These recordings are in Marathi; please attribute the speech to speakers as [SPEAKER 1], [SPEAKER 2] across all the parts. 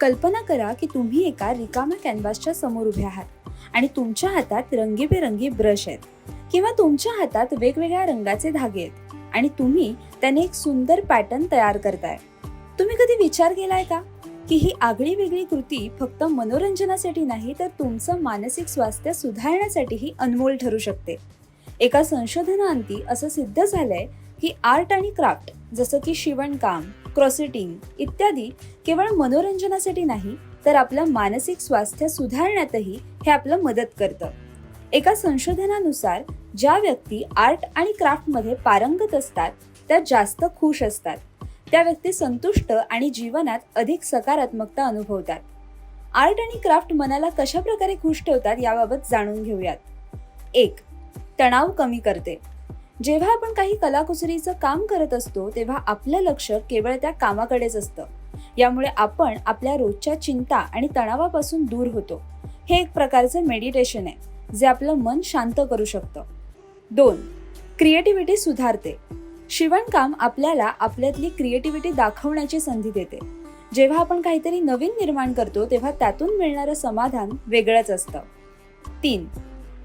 [SPEAKER 1] कल्पना करा की तुम्ही एका रिकाम्या कॅनव्हासच्या समोर उभे आहात आणि तुमच्या हातात रंगीबेरंगी ब्रश आहेत किंवा तुमच्या हातात वेगवेगळ्या रंगाचे धागे आहेत आणि तुम्ही त्याने एक सुंदर पॅटर्न तयार करताय. तुम्ही कधी विचार केलाय का? की ही आगळी वेगळी कृती फक्त मनोरंजनासाठी नाही तर तुमचं मानसिक स्वास्थ्य सुधारण्यासाठीही अनमोल ठरू शकते. एका संशोधनाअंती असं सिद्ध झालंय की आर्ट आणि क्राफ्ट जसं की शिवणकाम क्रॉसिटिंग इत्यादी केवळ मनोरंजनासाठी नाही तर आपलं मानसिक स्वास्थ्य सुधारण्यातही हे आपलं मदत करतं. एका संशोधनानुसार ज्या व्यक्ती आर्ट आणि क्राफ्टमध्ये पारंगत असतात त्या जास्त खुश असतात. त्या व्यक्ती संतुष्ट आणि जीवनात अधिक सकारात्मकता अनुभवतात. आर्ट आणि क्राफ्ट मनाला कशा प्रकारे खुश ठेवतात याबाबत जाणून घेऊयात. एक तणाव कमी करते. जेव्हा आपण काही कलाकुसरीचं काम करत असतो तेव्हा आपलं लक्ष केवळ त्या कामाकडेच असतं. यामुळे आपण आपल्या रोजच्या चिंता आणि तणावापासून दूर होतो. हे एक प्रकारचं मेडिटेशन आहे जे आपलं मन शांत करू शकतं. दोन क्रिएटिव्हिटी सुधारते. शिवणकाम आपल्याला आपल्यातली क्रिएटिव्हिटी दाखवण्याची संधी देते. जेव्हा आपण काहीतरी नवीन निर्माण करतो तेव्हा त्यातून मिळणारं समाधान वेगळंच असतं. तीन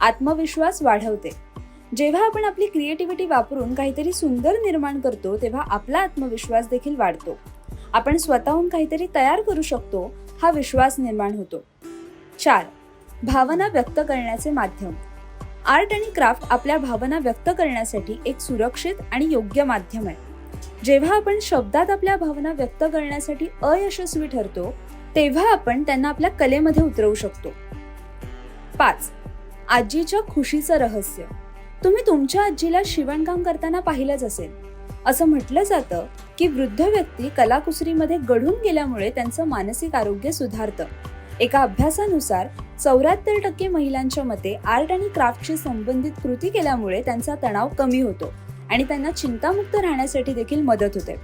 [SPEAKER 1] आत्मविश्वास वाढवते. जेव्हा आपण आपली क्रिएटिव्हिटी वापरून काहीतरी सुंदर निर्माण करतो तेव्हा आपला आत्मविश्वास देखील वाढतो. आपण स्वतःहून काहीतरी तयार करू शकतो हा विश्वास निर्माण होतो. चार भावना व्यक्त करण्याचे माध्यम. आर्ट आणि क्राफ्ट आपल्या भावना व्यक्त करण्यासाठी एक सुरक्षित आणि योग्य माध्यम आहे. जेव्हा आपण शब्दात आपल्या भावना व्यक्त करण्यासाठी अयशस्वी ठरतो तेव्हा आपण त्यांना आपल्या कलेमध्ये उतरवू शकतो. पाच आजीच्या खुशीचं रहस्य. तुम्ही तुमच्या आजीला शिवणकाम करताना पाहिलंच असेल. असं म्हटलं जातं की वृद्ध व्यक्ती कलाकुसरीमध्ये गढून गेल्यामुळे त्यांचं मानसिक आरोग्य सुधारतं. एका अभ्यासानुसार चौऱ्याहत्तर टक्के महिलांच्या मते आर्ट आणि क्राफ्टशी संबंधित कृती केल्यामुळे त्यांचा तणाव कमी होतो आणि त्यांना चिंतामुक्त राहण्यासाठी देखील मदत होते.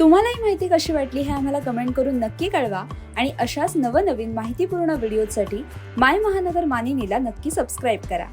[SPEAKER 1] तुम्हाला ही माहिती कशी वाटली हे आम्हाला कमेंट करून नक्की कळवा आणि अशाच नवनवीन माहितीपूर्ण व्हिडिओसाठी माय महानगर मानिनीला नक्की सबस्क्राईब करा.